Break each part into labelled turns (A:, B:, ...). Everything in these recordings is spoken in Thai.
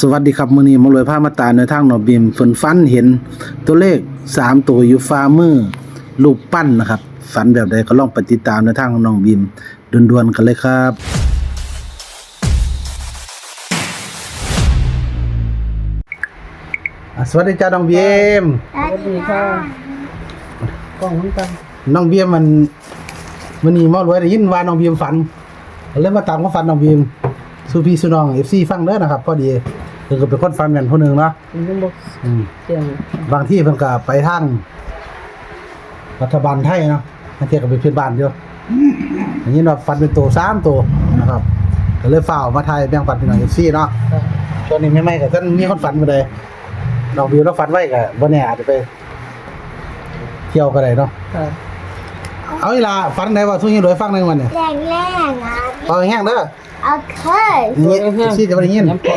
A: สวัสดีครับมื้อนี้มารวยผ้ามาตาในทางหนอบิมฝนฟันเห็นตัวเลข3ตัวอยู่ฟ้ามือรูปปั้นนะครับฝันแบบใดก็ลองไปฏิดตามในทางของน้องบิมด่วนๆกันเลยครับอะสวัสดีจ้าน้องบีม
B: สวัสดีค่ะกล้องมันตัง
A: น้องบีมมันมื้อนี้มารวยได้ยินว่าน้องบีมฝันก็เลยมาตามความฝันน้องบีม สู่พี่สู่น้อง FC ฟังเด้อนะครับพอดีเพิ่นก็เป็นคนฝันแม่นผู้หนึงเนาะ
B: มันยังบอก
A: อืม
B: เสียง
A: บางที่เพิ่นก็ไปทางรัฐบาลไทยเนาะบางทีก็เป็นเพื่อนบ้านอยู่อย่างนี้เนาะฟันเป็นตัวสามตัวนะครับก็เลยฝ่าวมาไทยแบ่งปันพี่น้อง FC เนาะช่วงนี้ไม่ๆก็ท่านมีคนฝันมาเลยดอกวิวแล้วฝันไว้ก็บ่แน่อาจจะไป เที่ยวก็ได้เนาะ
B: ค่ะ
A: เอาเวลาฝันไหนว่าทุกอย่างรวยฟังในวันเนี่ย
C: แรงแรงๆนะ
A: เอาแห้งๆเด้อ
C: เอาเคย
A: นี่ FC จะบ่ได้ยิน
B: ย้ำพอ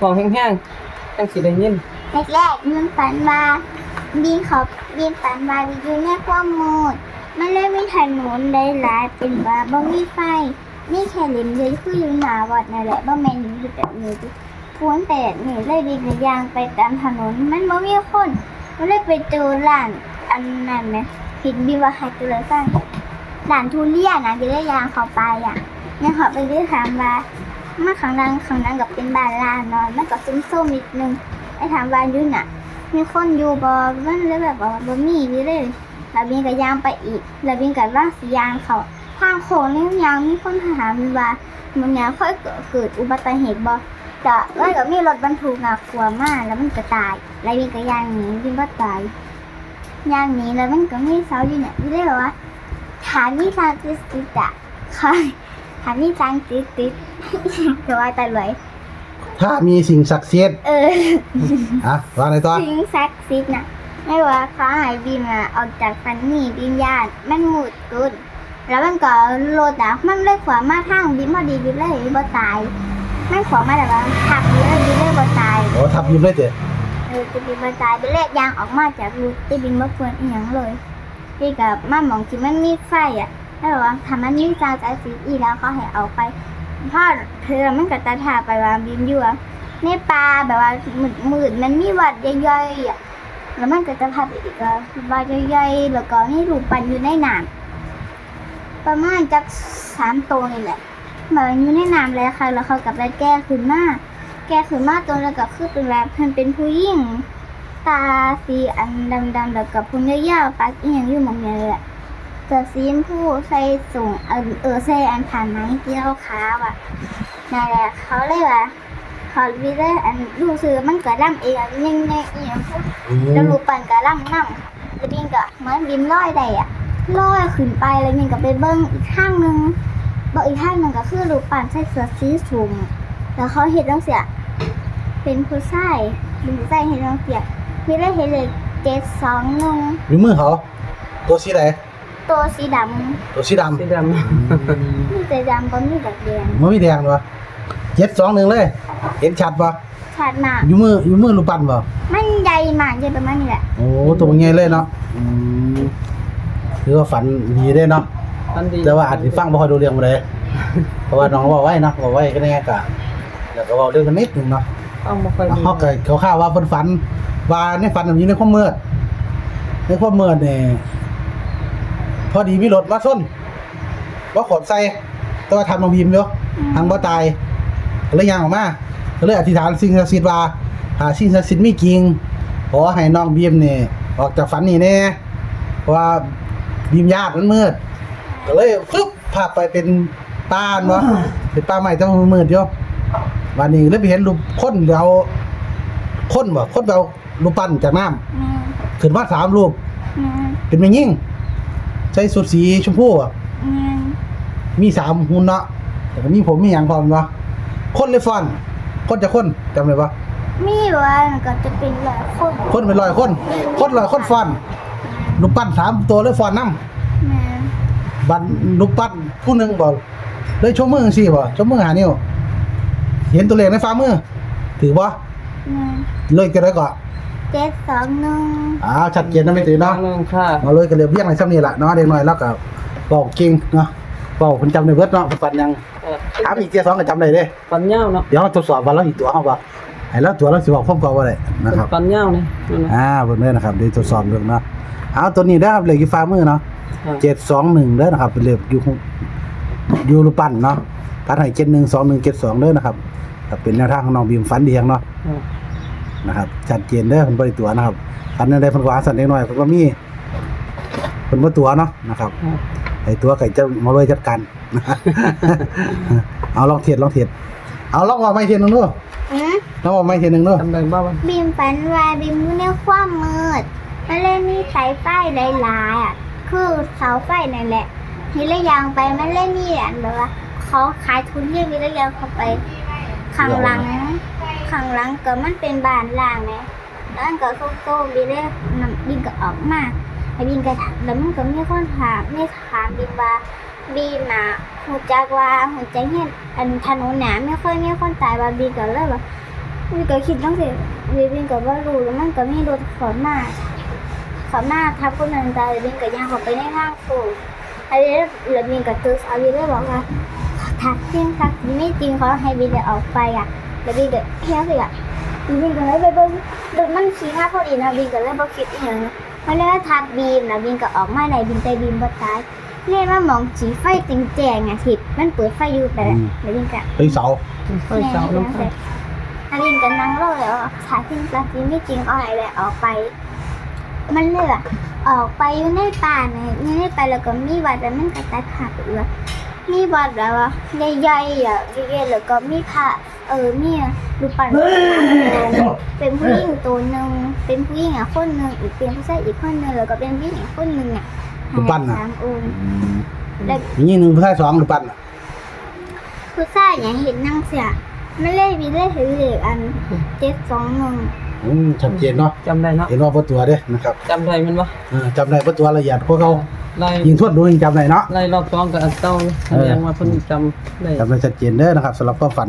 B: ฟองแห้งๆตั้งสิได้ยิน
C: แรกแรกๆมันฝันมาบินเขาบินฝันมาวิอยู่ในความมืดมันเลยมีถนนได้หลายเป็นว่าบ่มีไฟมีแค่เหลิมเลยคืออยู่หน้าวัดนั่นแหละบ่แม่นอยู่แบบนี้ดิพ้นแต่นี่เลยบินกระยางไปตามถนนมันบ่มีคนมันเลยไปเจอร้านอันนั้นไหมผิดบินว่าให้ตัวเลยฟังร้านทุเรียนนะบินเลยยางเข้าไปอะ เนี่ยเขาไปได้ถามว่ามาขังดังขังดังกับเป็นบานลานนอนมันก็ซุ้มส้มๆนิดนึงไอ้ถามว่าอยู่น่ะ มีคนอยู่บอมันเลยแบบว่าบ่มีนี่เลยแล้วบินก็ย่างไปอีกแล้วบินก็ว่าสิยางเขาทางโค้งนี่ยังมีคนถามบินว่ามันยังค่อยเกิดอุบัติเหตุบ่จะแล้วก็มีรถบรรทุกน่ะขัวมากแล้วมันก็ตายแล้วบินก็ย่างหนีบินก็ตายยางหนีแล้วมันก็มีเสาอยู่เนี่ยบินเลยบอกว่าฐานมีทางติดติดๆอะค่ะ ฐานมีทางติดติดๆแต่ว่าตายเลย
A: ถ้ามีสิ่งศักดิ์สิทธิ์
C: เออ
A: อะว่าอะไรต่อ
C: ถึงซักซิดนะไม่ว่าเขาหายบินอะออกจากฟันนี่บินญาติมันหมุดกุนแล้วมันก็โลดอะมันเลยขวามาทางบินพอดีบินเลยบ่ตายมันขวามาแต่ว่าหักบินเลยบินเลยบ่ตาย
A: โอ้ทับยิ้มเลยเจ้
C: เออจะบินบ่ตายบินเลขยางออกมาจากรูที่บินบ่ควรอีหยังเลยที่กับมาหมองที่มันมีไฟอะ แล้วบอกว่าถ้ามันมีจาวใจสีอีแล้วเขาให้เอาไปพ่อเธอมันก็ตาถาไปว่าบินอยู่อะในป่าแบบว่ามืดมืดมันมีวัดย่อยๆอะแล้วมันก็จะพับอีกอะใบใหญ่ๆแล้วก็ให้รูปปั้นอยู่ในน้ำประมาณจักสามตัวนี่แหละแบบอยู่ในน้ำเลยค่ะ แล้วเขากลับได้แก้ขึ้นมาแก้ขึ้นมาตัวแล้วก็คือเป็นแบบมันเป็นผู้หญิงตาสีอันดำๆแล้วกับพุงยาวๆปักอีหยังอยู่มองเนี่ยแหละ เสื้อสีฟูใส่สูงเออเออใส่อันผ่านไหมเกี่ยวขาว่ะนั่นแหละเขาเลยว่าเขาวิเลยอันดูซื้อมันก็ดำเองอะยังไงอียงพูดแล้วรูปปั้นก็ล่ำน้ำแล้วบินก็เหมือนบินลอยได้อะลอยขึ้นไปแล้วบินก็ไปเบิ้งอีกข้างหนึงเบิ้งอีกข้างหนึงก็คือรูปปั้นใส่เสื้อสีสูงแล้วเขาเห็นต้องเสียเป็นผู้ชายเป็นผู้ชายเห็นต้องเสียมีได้เห็นเลยเจ็ดสองหนึ่ง
A: อยู่มือเขาตัวสีไหน
C: ตัวสีด
A: ตัวสีดำ
B: สีดำ
C: มีแต่ดำก็มีแต่แดง
A: มันมีแดงวะเจ็ดสองหนึ่งเลย เห็นชัดปะ
C: ชัดมาก
A: อยู่มืออยู่มือรูปปั้นปะ
C: มันใหญ่มากใหญ่ประมาณนี้แหละ
A: โอ้ตัวมันใหญ่เลยเนาะอืมคือว่าฝันดีได้เนาะำ
B: อันดี
A: แต่ว่าอาจจะฟังบ่ค่อยดูเรื่องมาเลย เพราะว่าน้องบอกไว้เนาะบอกไว้ก็ได้ไงกะแล้วก็บอกเรื่องกันนิดหนึงเนาะ
B: ต้องมาค่อยดี
A: เขาเกิดเขาข่าวว่าเพิ่นฝันว่าในฝันมันอยู่ในความมืดในความมืดเนี่ย พอดีมีรถมาชนว่าขนใส่แต่ว่าทำน้องบีมอยู่ทางบ่ตายก็เลยย่างออกมาก็เลยอธิษฐานสิ่งศักดิ์สิทธิ์ว่าหาสิ่งศักดิ์สิทธิ์มีจริงขอให้น้องบีมเนี่ยออกจากฝันนี่แน่เพราะว่าบีมญาติมันมืดก็เลยฟึบพาไปเป็นป้านวะเป็นป้าใหม่แต่ว่ามันมืดอยู่วันนี้เลยไปเห็นรูปคนเดียวคนบ่คนเดียวรูปปั้นจากน้ำ
C: อืม
A: ขึ้นมาสามรูป
C: อืม
A: เป็นแม่ยิ่ง ใส่สุดสีชมพูอะ
C: อืม
A: มีสามหุ่นเนาะแต่ก็มีผมมีอย่างพร้อมวะคนเลยฟอนคนจะคนจำเลยปะ
C: มีวันก็จะเป็นหลายคน
A: คนเป็นร้อยคน คนร้อยคนฟอนรูปปั้นสามตัวเลยฟอนน้
C: แม่ำ
A: บันรูปปั้นผู้หนึ่งบอกเลยชมมือสิบ่ชมมือหานิ้วเห็นตัวเลขในฟ้ามือถือบ่
C: แม่
A: เลยกันได้ก่อน
C: เจ็ดสองหนึ่ง
A: อ้าวชัดเจนนะไม่ตื่น
B: น้อ
A: เนาะ
B: งนึงค่ะ
A: มาเลยกันเรียบเรียงในซ้ำนี่แหละเนาะเด็กน้อยแล้วก็บอกเก่งเนาะเว้าเพิ่นจำได้เบิดเนาะเพิ่นฝันยัง
B: เออ
A: ถามอีกเที่ยสองก็จำได้เด้
B: ฟันยาวเนาะ
A: เดี๋ยวเราทดสอบว่าเราอีกตัวเฮาบ่ให้เราตัวเราสิเว้าพร้อมกันบ่ได้นะครับ
B: ฟันยาวนี่นั่นน่ะ
A: อ่าเบิ่งเด้อนะครับเดี๋ยวทดสอบเรื่องเนาะเอาตัวนี้เด้อครับเลขอยู่ฟ้ามือเนาะ
B: อ่า
A: เจ็ดสองหนึ่งเด้อนะครับเป็นเลขอยู่ของอยู่รูปปั้นเนาะตัดให้เจ็ดหนึ่งสองหนึ่งเจ็ดสองเด้อนะครับก็เป็นแนวทางของน้องบีมฝันดีอย่างเนาะ
B: อ่า
A: นะครับชัดเจนเด้อเพิ่นบ่ได้ตัวนะครับฝันในใดเพิ่นก็อาสั่นเล็กน้อยเพิ่นก็มีเพิ่นบ่ตัวเนาะนะครับ
B: อ่า
A: ไอ้ตัวก็จะมาเลยจัดการเอาลองเทียดลองเทียดเอาลองว่าไม่เทียดหนึงดู
C: อืม
A: ลองว่าไม่เทียดหนึงดู
B: จำได้บ่วะ
C: บีมฝันว่าบีมอยู่ในความมืดมันเลยมีสายไฟหลายๆอะคือเสาไฟนั่นแหละทีละอยางไปมันเลยมีอันแบบว่าเขาขายทุนเรียกทีละอยางเข้าไปข้างหลัง ข้างหลังก็มันเป็นบานล่างไงแล้วมันก็โต้งๆบีเลยนำบีมก็ออกมาไอ้บีมก็ถามแล้วมันก็มีคนถามไม่ถามบีมว่าบีมอะหูจักว่าหูจักเห็นอันถนนหนาไม่ค่อยมีคนตายว่าบีมก็เลยว่ามีก็คิดตั้งแต่วีวินก็ว่ารู้แล้วมันก็มีรถขอหน้าขอหน้าทับคนหนึ่งตายวินก็ย่างขาไปในทางสูงอันนี้แล้ววินก็ตึกอาวินเลยบอกว่าทักจริงทักไม่จริงเขาให้วินเดี๋ยออกไปอะ แล้ววินก็เฮี้ยสิอะวินก็เลยไปเบิ้งรถมันขี่มาพอดีนะวินก็เลยบอกคิดอีกอย่างนะมันเลยว่าทับบีมนะวินก็ออกมาในบินแต่บีมบ่ตายเรียกว่ามองสีไฟจริงแจงอะทิศมันเปิดไฟอยู่แต่ละแล้ววินก็
A: ไปเสา
B: ไฟเสาน้ำไฟ
C: อารินกันนั่งรอแล้วสาทิ้งปลาทิ้งไม่จริงเอาอะไรเลยออกไป มันเลือกออกไปอยู่ในป่าเนี่ยอยู่ในป่าแล้วก็มีวัดแล้วมันก็ตัดขาดเอือ มีวัดแล้วว่าใหญ่ๆอะใหญ่ๆแล้วก็มีพระเออมีรูปปั้นเป็นผู้หญิงตัวหนึ่งเป็นผู้หญิงอะคนหนึ่งอีกเป็นผู้ชายอีกคนหนึ่งแล้วก็เป็นผู้หญิงอีกคนหนึ่งอะ
A: รูปปั้นน่ะ
C: สามองค์แล้ว
A: อย่างนี้หนึ่งผู้ชายสองหรือปั้นน่ะ
C: ผู้ชายอย่างเห็นนั่งเสียไม่เล่วิเล่เห็นเหล็กอันเจ็ดสองหนึ่ง
A: อืมชัดเจนเนาะ
B: จำได้เนาะ
A: เห็นว่าบ่ตัวเด้นะครับ
B: จำได้มันบ่
A: เออจำได้บ่ตัวละเอียดพวกเขา
B: ไล่
A: ยิงทวดดูยิงจำได้เนาะ
B: ไล่รอบสองกับอันเต้าแสดงว่าเพิ่นจำได้
A: จำได้ชัดเจนเด้อนะครับสำหรับความฝัน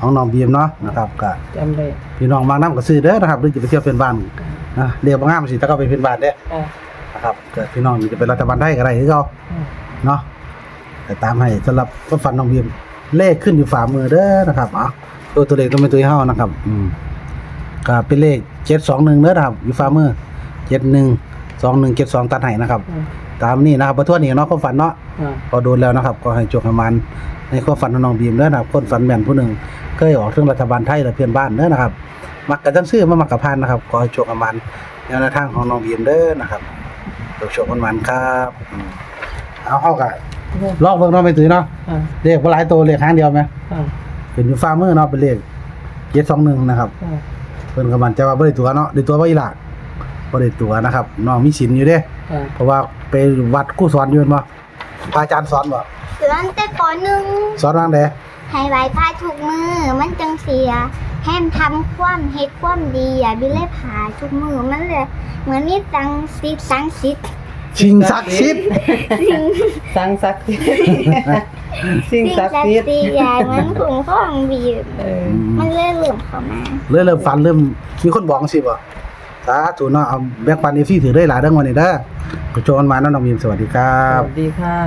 A: ของน้องบีมเนาะนะครับก็
B: จำได้
A: พี่น้องบางน้ำก็ซื้อเด้อนะครับหรือจะไปเที่ยวเป็นบ้านนะเรียกบางงามสิถ้าก็ไปเป็นบ้านเด้อ
B: อ่า
A: นะครับเกิดพี่น้องจะเป็นรัฐบาลได้ก็ได้คือเขา
B: อ่า
A: เนาะแต่ตามให้สำหรับความฝันน้องบีมเลขขึ้นอยู่ฝ่ามือเด้อนะครับอะตัวตัวเลขต้องเป็นตัวเฮานะครับ อืม ก็เป็นเลข721เด้อนะครับอยู่ฝ่ามือ71 21 72ตัดให้นะครับ
B: อ่า
A: ตามนี้นะครับบ่ทั่วนี้เนาะความฝันเนาะ
B: อ่า
A: พอโดนแล้วนะครับ ก็ให้จกให้มันในความฝันของน้องบีมเด้อนะครับ คนฝันแม่นผู้หนึ่งเคยออกถึงรัฐบาลไทยและเพื่อนบ้านเด้อนะครับ มักกันจังซื้อมามักกับพันนะครับก็ให้จกให้มันแนวทางของน้องบีมเด้อนะครับจกโชคมันมันๆครับอืมเอาเข้ากันลองเบิ่งเนาะไปตื้อเนาะ
B: อ่า
A: เลขบ่หลายตัวเลขหางเดียวไหม
B: อ่า
A: เป็นอยู่ฟ้ามือเนาะเป็นเลข721นะครับ
B: อ่า
A: เพิ่นก็มั่นใจว่าบ่ได้ตัวเนาะได้ตัวบ่อีหลากบ่ได้ตัวนะครับน้องมีศีลอยู่เด้
B: อ่า
A: เพราะว่าไปวัดครูสอนอยู่แม่นบ่พระอาจารย์สอนบ่
C: เสือนแต่ก่อนหนึ่ง
A: สอนว่างใด
C: ให้ไหวพายทุกมือมันจังเสีย แฮมทำความเฮ็ดความดีอะบิเล่ผาทุกมือมันเลย เหมือนมีสังสิทธิ์สังสิทธิ์
A: ชิงศักดิ์สิทธิ์
C: สิ่ง
B: สังศักดิ์สิทธิ์สิ่ง
C: สิ่ง
B: ศั
C: ศั
B: ก
C: ก
B: ดิ์
C: ดิ์
B: สิทธิ์
C: สิทธิ์อย่างเหมือนผงข้องบีบ
B: เออ
C: มันเลยเหลื่อมเข้ามา
A: เริ่มเริ่มฝันเริ่มมีคนบอกสิบ่สาธุเนาะเอาแบ่งปันอีฟี่ถือได้หลายเรื่องวันนี้เด้อก็โจกันมาเนาะน้องมีมสวัสดีครั
B: ส
A: บ
B: วัสดีค่ะ